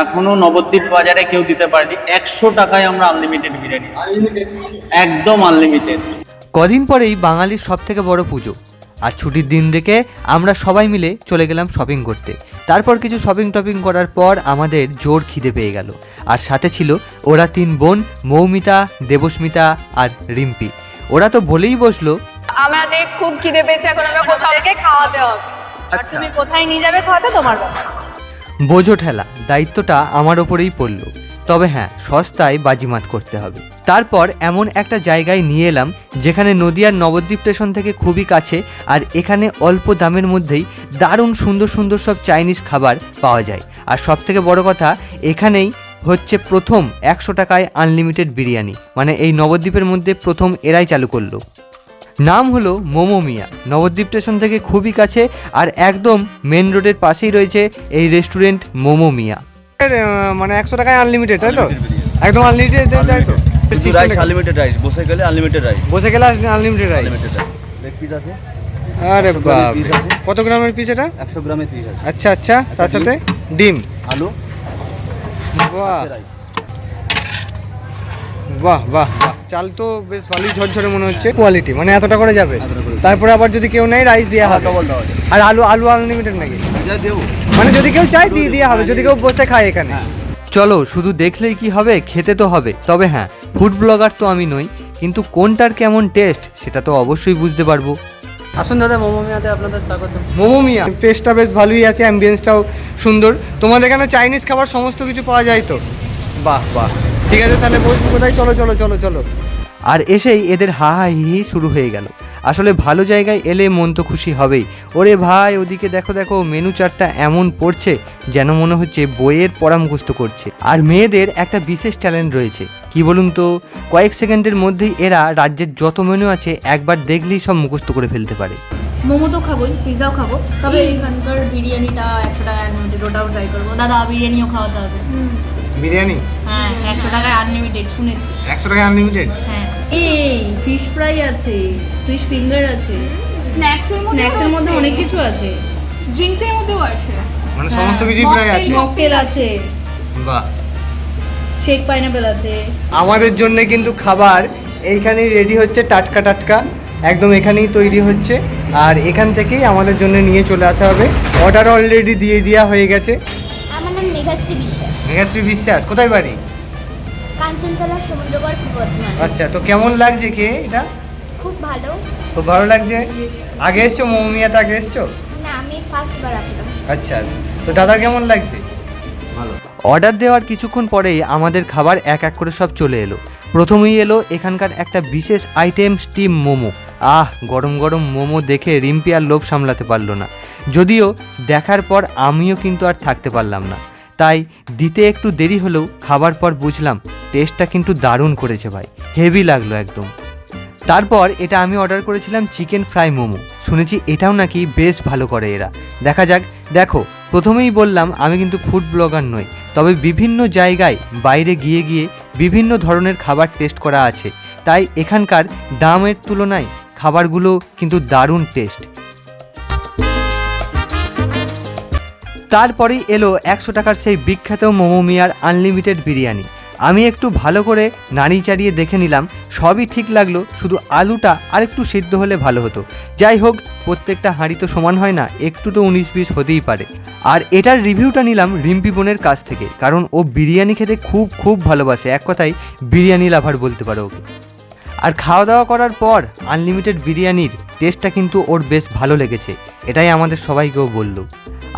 এখনও নবদ্বীপ বাজারে কেউ দিতে পারেনি। একশো টাকায় আমরা আনলিমিটেড বিরিয়ানি একদম আনলিমিটেড কদিন পরেই বাঙালির সব থেকে বড় পুজো। আর ছুটির দিন দেখে আমরা সবাই মিলে চলে গেলাম শপিং করতে। তারপর কিছু শপিং টপিং করার পর আমাদের জোর খিদে পেয়ে গেল। আর সাথে ছিল ওরা তিন বোন মৌমিতা দেবস্মিতা আর রিম্পি। ওরা তো বলেই বসল আমাদের খুব খিদে পেয়েছে এখন আমরা কোথাও থেকে খাওয়াতে হবে। আর তুমি কোথায় নিয়ে যাবে খাওয়াতে তোমার ব্যাপার বোঝো ঠেলা, দায়িত্বটা আমার ওপরেই পড়ল। তবে হ্যাঁ সস্তায় বাজিমাত করতে হবে। তারপর এমন একটা জায়গায় নিয়ে এলাম, যেখানে নদিয়ার নবদ্বীপ স্টেশন থেকে খুবই কাছে আর এখানে অল্প দামের মধ্যেই দারুণ সুন্দর সুন্দর সব চাইনিজ খাবার পাওয়া যায়। আর সব থেকে বড় কথা, এখানেই হচ্ছে প্রথম একশো টাকায় আনলিমিটেড বিরিয়ানি। মানে এই নবদ্বীপের মধ্যে প্রথম এরাই চালু করল। নাম হলো মোমো মিয়া। নবদ্বীপ স্টেশন থেকে খুবই কাছে আর একদম মেন রোডের পাশেই রয়েছে এই রেস্টুরেন্ট মোমো মিয়া। মানে একশো টাকায় আনলিমিটেড তাই তো? একদম আনলিমিটেড তাই তো? রাইস আনলিমিটেড রাইস বসে গেলে আনলিমিটেড রাইস বসে গেলে আনলিমিটেড রাইস লেগ পিস আছে? আরে বাপ কত গ্রামের পিস এটা? একশো গ্রামের পিস আছে। আচ্ছা আচ্ছা। তার সাথে ডিম। আলু। বাহ। রাইস বাহ বাহ বাহ। চাল তো বেশ ভালোই ঝরঝরে মনে হচ্ছে। কোয়ালিটি মানে এতটা করে যাবে। তারপরে আবার যদি কেউ নেয় রাইস দেওয়া হবে। আর আলু আলু আনলিমিটেড নাকি? মানে যদি কেউ চায় দিয়ে দেওয়া হবে। যদি কেউ বসে খায় এখানে। হ্যাঁ। চলো শুধু দেখলেই কি হবে খেতে তো হবে। তবে হ্যাঁ ফুড ব্লগার তো আমি নই কিন্তু কোনটার কেমন টেস্ট সেটা তো অবশ্যই বুঝতে পারব। আসুন দাদা মোমো মিয়াতে আপনাদের স্বাগত। মোমো মিয়া টেস্টটা বেশ ভালোই আছে অ্যাম্বিয়েন্সটাও সুন্দর। তোমাদের এখানে চাইনিজ খাবার সমস্ত কিছু পাওয়া যায় তো? বাহ বাহ। ঠিক আছে তাহলে বসবো কোথায়? চলো চলো চলো চলো। আর এসেই এদের হা হা হি হি শুরু হয়ে গেল। আসলে ভালো জায়গায় এলে মন তো খুশি হবেই। ওরে ভাই ওদিকে দেখো দেখো মেনু চার্টটা এমন পড়ছে যেন মনে হচ্ছে বইয়ের পড়া মুখস্থ করছে। আর মেয়েদের একটা বিশেষ ট্যালেন্ট রয়েছে। কি বলুন তো? কয়েক সেকেন্ডের মধ্যেই এরা রাজ্যের যত মেনু আছে একবার দেখলেই সব মুখস্থ করে ফেলতে পারে। মোমো তো খাবোই পিৎজাও খাব। তবে এখানকার বিরিয়ানিটা একশো আনলিমিটেড ওটাও ট্রাই করব। দাদা বিরিয়ানিও খাওয়াতে হবে। বিরিয়ানি? হ্যাঁ একশো টাকায় আনলিমিটেড শুনেছি। একশো টাকা আনলিমিটেড হ্যাঁ। এই ফিশ ফ্রাই আছে ফিশ ফিঙ্গার আছে স্ন্যাক্সের মধ্যে স্ন্যাক্সের মধ্যে অনেক কিছু আছে। ড্রিঙ্কসের মধ্যেও আছে। মানে সমস্ত কিছুই প্রায় আছে? মকটেল আছে। বাহ। শেক পাইনাপেল আছে। আমাদের জন্য কিন্তু খাবার এইখানেই রেডি হচ্ছে টাটকা টাটকা। একদম এখানেই তৈরি হচ্ছে। আর এখান থেকেই আমাদের জন্য নিয়ে চলে আসা হবে। অর্ডার অলরেডি দিয়ে দেওয়া হয়ে গেছে। মেঘাশ্রী বিশ্বাস। মেঘাশ্রী বিশ্বাস কোথায় বাড়ি? কাঞ্চনতলা সমুদ্রগড় বর্ধমান আচ্ছা তো কেমন লাগছে কে এটা? খুব ভালো। খুব ভালো লাগছে? আগে এসছো মৌমিয়াতে আগে এসছো? না আমি ফার্স্ট বার আসলাম। আচ্ছা তো দাদা কেমন লাগছে? ভালো। অর্ডার দেওয়ার কিছুক্ষণ পরেই আমাদের খাবার এক এক করে সব চলে এলো। প্রথমেই এলো এখানকার একটা বিশেষ আইটেম স্টিম মোমো। আহ গরম গরম মোমো দেখে রিম্পি আর লোভ সামলাতে পারল না। যদিও দেখার পর আমিও কিন্তু আর থাকতে পারলাম না। তাই দিতে একটু দেরি হলেও খাবার পর বুঝলাম টেস্টটা কিন্তু দারুণ করেছে ভাই হেভি লাগল একদম। তারপর এটা আমি অর্ডার করেছিলাম চিকেন ফ্রাই মোমো, শুনেছি এটাও নাকি বেশ ভালো করে এরা। দেখা যাক, দেখো, প্রথমেই বললাম আমি কিন্তু ফুড ব্লগার নই, তবে বিভিন্ন জায়গায় বাইরে গিয়ে গিয়ে বিভিন্ন ধরনের খাবার টেস্ট করা আছে, তাই এখানকার দামের তুলনায় খাবারগুলো কিন্তু দারুণ টেস্ট তারপরেই এলো একশো টাকার সেই বিখ্যাত মোমো মিয়ার আনলিমিটেড বিরিয়ানি। আমি একটু ভালো করে নাড়ি চাড়িয়ে দেখে নিলাম, সবই ঠিক লাগল, শুধু আলুটা আর একটু সিদ্ধ হলে ভালো হতো। যাই হোক, প্রত্যেকটা হাঁড়ি তো সমান হয় না, একটু তো উনিশ বিশ হতেই পারে। আর এটার রিভিউটা নিলাম রিম্পি বোনের কাছ থেকে, কারণ ও বিরিয়ানি খেতে খুব খুব ভালোবাসে, এক কথায় বিরিয়ানি লাভার বলতে পারো ওকে। আর খাওয়া দাওয়া করার পর আনলিমিটেড বিরিয়ানির টেস্টটা কিন্তু ওর বেশ ভালো লেগেছে, এটাই আমাদের সবাইকেও বলল।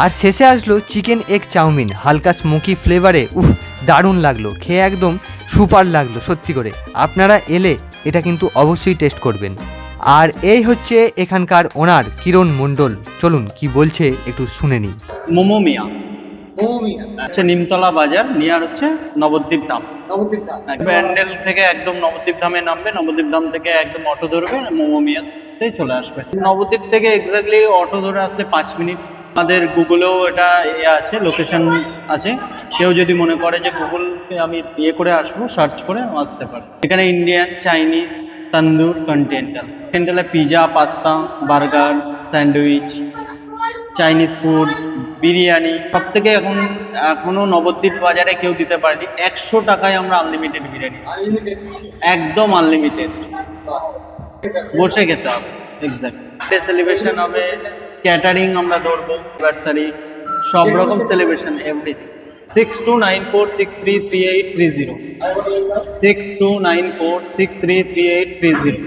আর শেষে আসলো চিকেন এগ চাউমিন হালকা স্মোকি ফ্লেভারে উফ দারুণ লাগল খেয়ে একদম সুপার লাগল সত্যি করে। আপনারা এলে এটা কিন্তু অবশ্যই টেস্ট করবেন। আর এই হচ্ছে এখানকার ওনার কিরণ মণ্ডল। চলুন কি বলছে একটু শুনে নিই। মোমো মিয়া। হচ্ছে নিমতলা বাজার নিয়ার হচ্ছে নবদ্বীপ ধাম। ব্যান্ডেল থেকে একদম নবদ্বীপ ধামে নামবে নবদ্বীপ ধাম থেকে একদম অটো ধরবে মোমো মিয়াতে চলে আসবে। নবদ্বীপ থেকে এক্স্যাক্টলি অটো ধরে আসলে পাঁচ মিনিট। আমাদের গুগলেও এটা ইয়ে আছে লোকেশন আছে। কেউ যদি মনে করে যে গুগলকে আমি ইয়ে করে আসব সার্চ করে আসতে পারে। এখানে Indian Chinese tandoor continental কন্টিনেন্টালে pizza pasta burger sandwich Chinese food biryani সব থেকে এখন, এখনও নবদ্বীপ বাজারে কেউ দিতে পারেনি। একশো টাকায় আমরা আনলিমিটেড বিরিয়ানি একদম আনলিমিটেড বসে খেতে হবে। এক্স্যাক্ট সেলিব্রেশন হবে। ক্যাটারিং আমরা ধরবো অ্যানিভার্সারি সব রকম celebration everything six two nine four six three three eight three zero six two nine four six three three eight three zero